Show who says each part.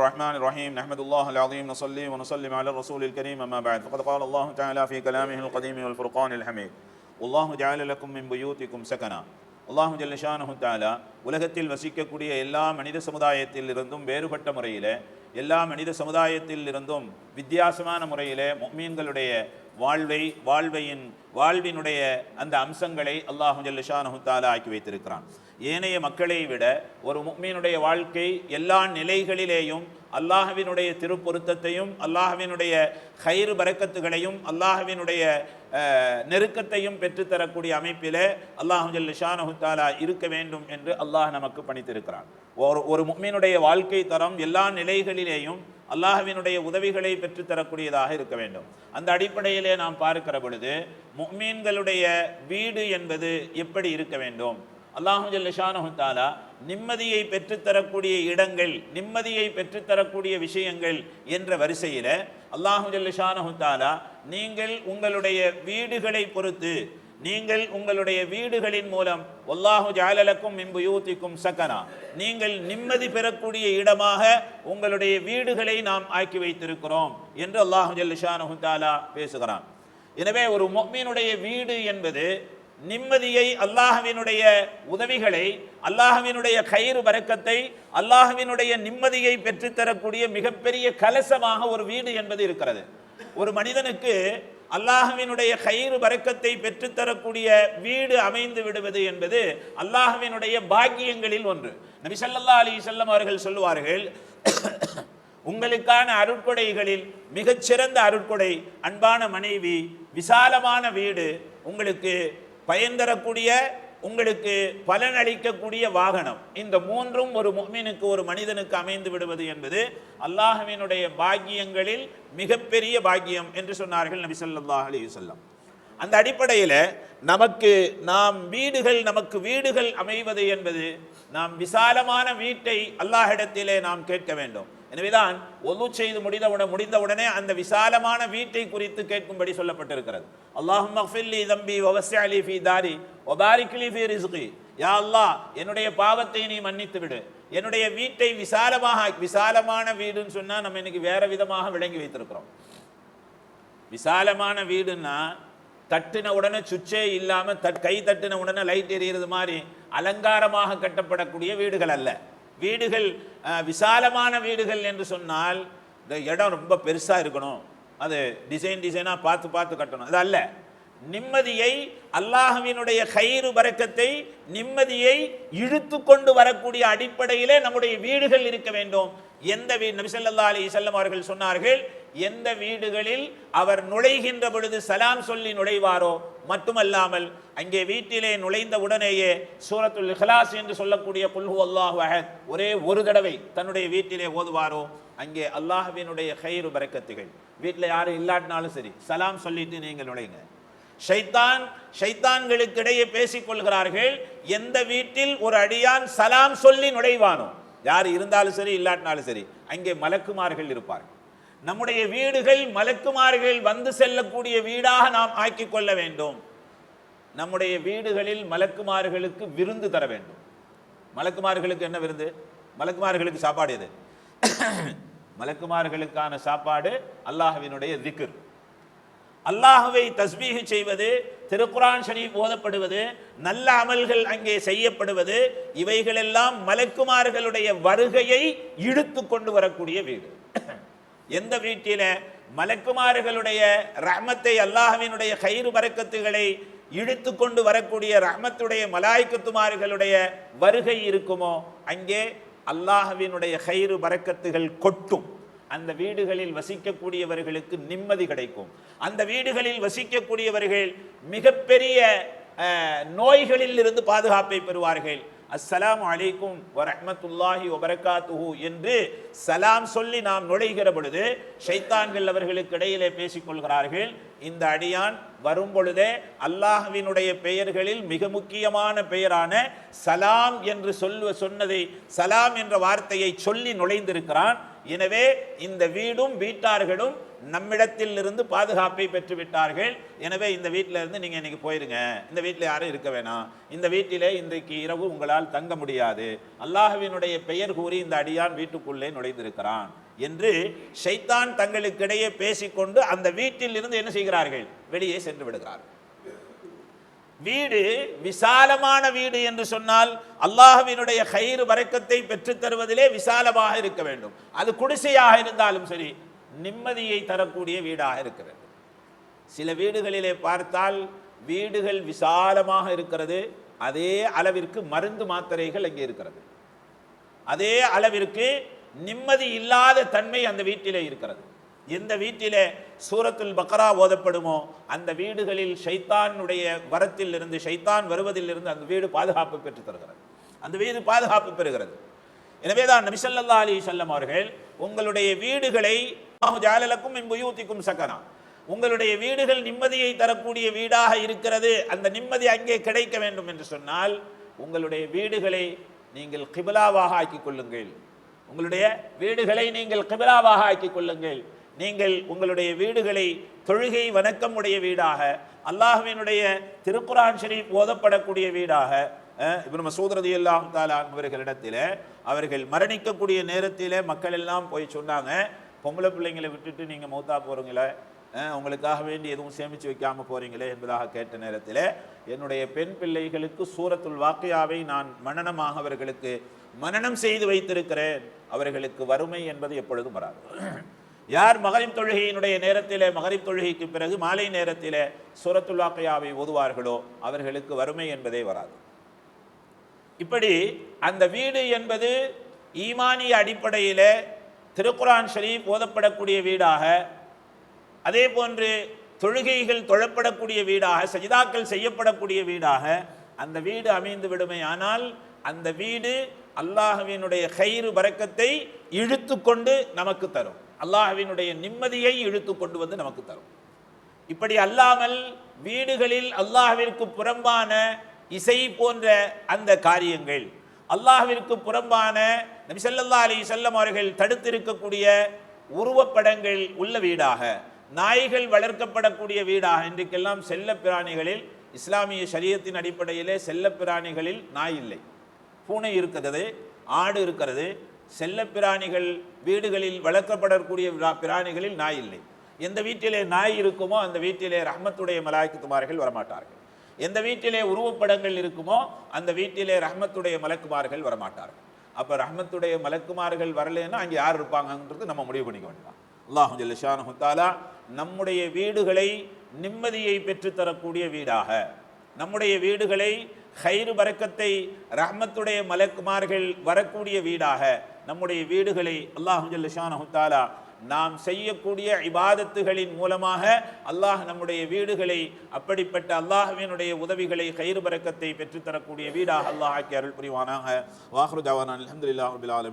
Speaker 1: الرحمن الرحيم نحمد الله العظيم نصلي ونسلم على الرسول الكريم أما بعد فقد قال الله تعالى في كلامه القديم والفرقان الحميد والله جعل لكم من بيوتكم سكنا அல்லாஹு ஜல்லஷானு தாலா உலகத்தில் வசிக்கக்கூடிய எல்லா மனித சமுதாயத்தில் இருந்தும் வேறுபட்ட முறையில் எல்லா மனித சமுதாயத்தில் இருந்தும் வித்தியாசமான முறையில் மீன்களுடைய வாழ்வை வாழ்வையின் வாழ்வினுடைய அந்த அம்சங்களை அல்லாஹு ஜல்லஷானு தாலா ஆக்கி வைத்திருக்கிறான் ஏனைய மக்களை விட ஒரு முக்மீனுடைய வாழ்க்கை எல்லா நிலைகளிலேயும் அல்லாஹவினுடைய திருப்பொருத்தத்தையும் அல்லாஹவினுடைய கயிறு பறக்கத்துகளையும் அல்லாஹவினுடைய நெருக்கத்தையும் பெற்றுத்தரக்கூடிய அமைப்பிலே அல்லாஹு ஜல்லிஷானஹு இருக்க வேண்டும் என்று அல்லாஹ் நமக்கு பணித்திருக்கிறான். ஒரு ஒரு முக்மீனுடைய வாழ்க்கை தரம் எல்லா நிலைகளிலேயும் அல்லாஹவினுடைய உதவிகளை பெற்றுத்தரக்கூடியதாக இருக்க வேண்டும். அந்த அடிப்படையிலே நாம் பார்க்கிற பொழுது முக்மீன்களுடைய வீடு என்பது எப்படி இருக்க வேண்டும்? அல்லாஹு ஜல்லஷானஹு நிம்மதியை பெற்றுத்தரக்கூடிய இடங்கள் நிம்மதியை பெற்றுத்தரக்கூடிய விஷயங்கள் என்ற வரிசையில் அல்லாஹு ஜல்லஷானஹு நீங்கள் உங்களுடைய வீடுகளை பொறுத்து நீங்கள் உங்களுடைய வீடுகளின் மூலம் ஒல்லாஹு ஜாலலக்கும் மின்புயூத்திக்கும் சக்கனா நீங்கள் நிம்மதி பெறக்கூடிய இடமாக உங்களுடைய வீடுகளை நாம் ஆக்கி வைத்திருக்கிறோம் என்று அல்லாஹு ஜல்லஷானஹு தாலா பேசுகிறான். எனவே ஒரு மொம்மீனுடைய வீடு என்பது நிம்மதியை அல்லாஹவினுடைய உதவிகளை அல்லாஹவினுடைய கயிறு பறக்கத்தை அல்லாஹவினுடைய நிம்மதியை பெற்றுத்தரக்கூடிய மிகப்பெரிய கலசமாக ஒரு வீடு என்பது இருக்கிறது. ஒரு மனிதனுக்கு அல்லாஹவினுடைய கயிறு பறக்கத்தை பெற்றுத்தரக்கூடிய வீடு அமைந்து விடுவது என்பது அல்லாஹவினுடைய பாக்கியங்களில் ஒன்று. நபிசல்லா அலி செல்லம் அவர்கள் சொல்லுவார்கள் உங்களுக்கான அருட்கொடைகளில் மிகச்சிறந்த அருட்கொடை அன்பான மனைவி விசாலமான வீடு உங்களுக்கு பயன் தரக்கூடிய உங்களுக்கு பலன் அளிக்கக்கூடிய வாகனம். இந்த மூன்றும் ஒரு மீனுக்கு ஒரு மனிதனுக்கு அமைந்து விடுவது என்பது அல்லாஹவினுடைய பாக்கியங்களில் மிகப்பெரிய பாக்கியம் என்று சொன்னார்கள் நபி ஸல்லல்லாஹு அலைஹி வஸல்லம். அந்த அடிப்படையில் நமக்கு நாம் வீடுகள் நமக்கு வீடுகள் அமைவது என்பது நாம் விசாலமான வீட்டை அல்லாஹிடத்திலே நாம் கேட்க வேண்டும். எனவேதான் ஒலு செய்து முடிந்தவுடன் முடிந்தவுடனே அந்த விசாலமான வீட்டை குறித்து கேட்கும்படி சொல்லப்பட்டிருக்கிறது. அல்லாஹும் மஃபில்லி தம்பி வவஸ்ஸி ஃபி தாரி ஒபாரிக்லி ஃபி ரிஸ்கி. யா அல்லாஹ் என்னுடைய பாவத்தை நீ மன்னித்து விடு. என்னுடைய வீட்டை விசாலமாக விசாலமான வீடுன்னு சொன்னால் நம்ம இன்னைக்கு வேற விதமாக விளங்கி வைத்திருக்கிறோம். விசாலமான வீடுன்னா தட்டின உடனே சுச்சே இல்லாமல் தட் கை தட்டின உடனே லைட் எரியிறது மாதிரி அலங்காரமாக கட்டப்படக்கூடிய வீடுகள் அல்ல. வீடுகள் விசாலமான வீடுகள் என்று சொன்னால் இந்த இடம் ரொம்ப பெருசாக இருக்கணும். அது டிசைன் டிசைனாக பார்த்து பார்த்து கட்டணும். அது அல்ல. நிம்மதியை அல்லாஹவினுடைய கயிறு பறக்கத்தை நிம்மதியை இழுத்து கொண்டு வரக்கூடிய அடிப்படையிலே நம்முடைய வீடுகள் இருக்க வேண்டும். எந்த வீ நபிசல்லா அலி அலைஹி அவர்கள் சொன்னார்கள் எந்த வீடுகளில் அவர் நுழைகின்ற பொழுது சலாம் சொல்லி நுழைவாரோ மட்டுமல்லாமல் அங்கே வீட்டிலே நுழைந்த உடனேயே சூரத்துல் இஹ்லாஸ் என்று சொல்லக்கூடிய புல்ஹு அல்லாஹ் அஹத் ஒரே ஒரு தடவை தன்னுடைய வீட்டிலே ஓதுவாரோ அங்கே அல்லாஹுவினுடைய கயிறு பறக்கத்துகள் வீட்டில் யாரும் இல்லாட்டினாலும் சரி சலாம் சொல்லிட்டு நீங்கள் நுழைங்க. ஷைத்தான் ஷைத்தான்களுக்கிடையே பேசிக்கொள்கிறார்கள் பேசிக் கொள்கிறார்கள் எந்த வீட்டில் ஒரு அடியான் சலாம் சொல்லி நுழைவானோ. யார் இருந்தாலும் சரி இல்லாட்டினாலும் சரி அங்கே மலக்குமார்கள் இருப்பார்கள். நம்முடைய வீடுகள் மலக்குமார்கள் வந்து செல்லக்கூடிய வீடாக நாம் ஆக்கிக் கொள்ள வேண்டும். நம்முடைய வீடுகளில் மலக்குமார்களுக்கு விருந்து தர வேண்டும். மலக்குமார்களுக்கு என்ன விருந்து? மலக்குமார்களுக்கு சாப்பாடு எது? மலக்குமார்களுக்கான சாப்பாடு அல்லாஹவினுடைய திக்ர். அல்லாஹுவை தஸ்மீக செய்வது திருக்குரான் ஷரீஃப் ஓதப்படுவது நல்ல அமல்கள் அங்கே செய்யப்படுவது இவைகளெல்லாம் மலக்குமார்களுடைய வருகையை இழுத்து கொண்டு வரக்கூடிய வீடு. எந்த வீட்டில மலக்குமார்களுடைய ரஹமத்தை அல்லாஹவினுடைய கயிறு பறக்கத்துகளை இழுத்து கொண்டு வரக்கூடிய ரஹமத்துடைய மலாய்க்கத்துமார்களுடைய வருகை இருக்குமோ அங்கே அல்லாஹவினுடைய கயிறு பறக்கத்துகள் கொட்டும். அந்த வீடுகளில் வசிக்கக்கூடியவர்களுக்கு நிம்மதி கிடைக்கும். அந்த வீடுகளில் வசிக்கக்கூடியவர்கள் மிகப்பெரிய நோய்களில் இருந்து பாதுகாப்பை பெறுவார்கள். அஸ்ஸலாமு அலைக்கும் வரஹ்மத்துல்லாஹி வபரகாத்துஹு என்று சலாம் சொல்லி நாம் நுழைகிற பொழுது ஷைத்தான்கள் அவர்களுக்கு இடையிலே பேசிக்கொள்கிறார்கள் இந்த அடியான் வரும் பொழுதே அல்லாஹ்வினுடைய பெயர்களில் மிக முக்கியமான பெயரான சலாம் என்று சொல்லுவ சொன்னதை சலாம் என்ற வார்த்தையை சொல்லி நுழைந்திருக்கிறான். எனவே இந்த வீடும் வீட்டார்களும் நம்மிடத்தில் இருந்து பாதுகாப்பை பெற்று விட்டார்கள் எனவே இந்த வீட்டில இருந்து நீங்க இன்னைக்கு போயிருங்க. இந்த வீட்டில் யாரும் இருக்க வேணாம். இந்த வீட்டிலே இன்றைக்கு இரவு உங்களால் தங்க முடியாது. அல்லாஹுவினுடைய பெயர் கூறி இந்த அடியான் வீட்டுக்குள்ளே நுழைந்திருக்கிறான் என்று ஷைத்தான் தங்களுக்கிடையே பேசிக்கொண்டு அந்த வீட்டில் இருந்து என்ன செய்கிறார்கள்? வெளியே சென்று விடுகிறார்கள். வீடு விசாலமான வீடு என்று சொன்னால் அல்லாஹுவினுடைய கயிறு வரக்கத்தை பெற்றுத் தருவதிலே விசாலமாக இருக்க வேண்டும். அது குடிசையாக இருந்தாலும் சரி நிம்மதியை தரக்கூடிய வீடாக இருக்கிறது சில வீடுகளிலே பார்த்தால் வீடுகள் விசாலமாக இருக்கிறது அதே அளவிற்கு மருந்து மாத்திரைகள் அங்கே இருக்கிறது. அதே அளவிற்கு நிம்மதி இல்லாத தன்மை அந்த வீட்டிலே இருக்கிறது. எந்த வீட்டிலே சூரத்துல் பக்ரா ஓதப்படுமோ அந்த வீடுகளில் ஷைத்தானுடைய வரத்தில் இருந்து ஷைத்தான் வருவதிலிருந்து அந்த வீடு பாதுகாப்பு பெற்று தருகிறது. அந்த வீடு பாதுகாப்பு பெறுகிறது. எனவே தான் நபிசல்லா அலி சொல்லம் அவர்கள் உங்களுடைய வீடுகளை அல்லாஹு இம்புயூத்திக்கும் மின் சக்கனா உங்களுடைய வீடுகள் நிம்மதியை தரக்கூடிய வீடாக இருக்கிறது அந்த நிம்மதி அங்கே கிடைக்க வேண்டும் என்று சொன்னால் உங்களுடைய வீடுகளை நீங்கள் கிபிலாவாக ஆக்கிக் கொள்ளுங்கள். உங்களுடைய வீடுகளை நீங்கள் கிபிலாவாக ஆக்கிக் கொள்ளுங்கள். நீங்கள் உங்களுடைய வீடுகளை தொழுகை வணக்கம் உடைய வீடாக அல்லாஹுவினுடைய திருக்குரான் ஷரீப் ஓதப்படக்கூடிய வீடாக அஹ், இப்னு மசூத் எல்லாம் தஆலா அவர்களிடத்தில் அவர்கள் மரணிக்கக்கூடிய நேரத்தில் மக்கள் எல்லாம் போய் சொன்னாங்க பொம்பளை பிள்ளைங்களை விட்டுட்டு நீங்கள் மௌத்தா போகிறீங்களே உங்களுக்காக வேண்டி எதுவும் சேமித்து வைக்காம போகிறீங்களே என்பதாக கேட்ட நேரத்தில் என்னுடைய பெண் பிள்ளைகளுக்கு சூரத்துல் வாக்கியாவை நான் மனனமாக அவர்களுக்கு மனனம் செய்து வைத்திருக்கிறேன் அவர்களுக்கு வறுமை என்பது எப்பொழுதும் வராது. யார் மகரிப் தொழுகையினுடைய நேரத்திலே மகரிப் தொழுகைக்கு பிறகு மாலை நேரத்திலே சுரத்துல்லாக்கையாவை ஓதுவார்களோ அவர்களுக்கு வறுமை என்பதே வராது. இப்படி அந்த வீடு என்பது ஈமானிய அடிப்படையிலே திருக்குரான் ஷரீப் ஓதப்படக்கூடிய வீடாக அதே போன்று தொழுகைகள் தொழப்படக்கூடிய வீடாக சஜிதாக்கள் செய்யப்படக்கூடிய வீடாக அந்த வீடு அமைந்து விடுமே. ஆனால் அந்த வீடு அல்லாஹுவினுடைய கயிறு பறக்கத்தை இழுத்து கொண்டு நமக்கு தரும். அல்லாஹ்வினுடைய நிம்மதியை இழுத்து கொண்டு வந்து நமக்கு தரும். இப்படி அல்லாமல் வீடுகளில் அல்லாஹ்விற்கு புறம்பான இசை போன்ற அந்த காரியங்கள் அல்லாஹ்விற்கு புறம்பான நபிசல்லா அலி அலைஹி அவர்கள் தடுத்திருக்கக்கூடிய உருவப்படங்கள் உள்ள வீடாக நாய்கள் வளர்க்கப்படக்கூடிய வீடாக இன்றைக்கெல்லாம் செல்ல பிராணிகளில் இஸ்லாமிய சரியத்தின் அடிப்படையிலே செல்ல பிராணிகளில் நாய் இல்லை. பூனை இருக்கிறது ஆடு இருக்கிறது செல்ல பிராணிகள் வீடுகளில் வளர்க்கப்படக்கூடிய பிராணிகளில் நாய் இல்லை. எந்த வீட்டிலே நாய் இருக்குமோ அந்த வீட்டிலே ரஹ்மத்துடைய மலாய்க்குமார்கள் வரமாட்டார்கள். எந்த வீட்டிலே உருவப்படங்கள் இருக்குமோ அந்த வீட்டிலே ரஹ்மத்துடைய மலக்குமார்கள் வரமாட்டார்கள். அப்போ ரஹ்மத்துடைய மலக்குமார்கள் வரலைன்னா அங்கே யார் இருப்பாங்கன்றது நம்ம முடிவு பண்ணிக்க வேண்டாம் அல்லாஹு ஜல்லஷானு ஹுத்தாலா நம்முடைய வீடுகளை நிம்மதியை பெற்றுத்தரக்கூடிய வீடாக நம்முடைய வீடுகளை ஹைரு பறக்கத்தை ரஹ்மத்துடைய மலக்குமார்கள் வரக்கூடிய வீடாக நம்முடைய வீடுகளை அல்லாஹு ஜல்லஷானு நாம் செய்யக்கூடிய இபாதத்துகளின் மூலமாக அல்லாஹ் நம்முடைய வீடுகளை அப்படிப்பட்ட அல்லாஹுவினுடைய உதவிகளை கயிறு பரக்கத்தை பெற்றுத்தரக்கூடிய வீடாக அல்லாஹ் ஆக்கி அருள் புரிவானாக. வாஹ்ரு ஜவான் அலமதுல்லா ரபில் ஆலமீன்.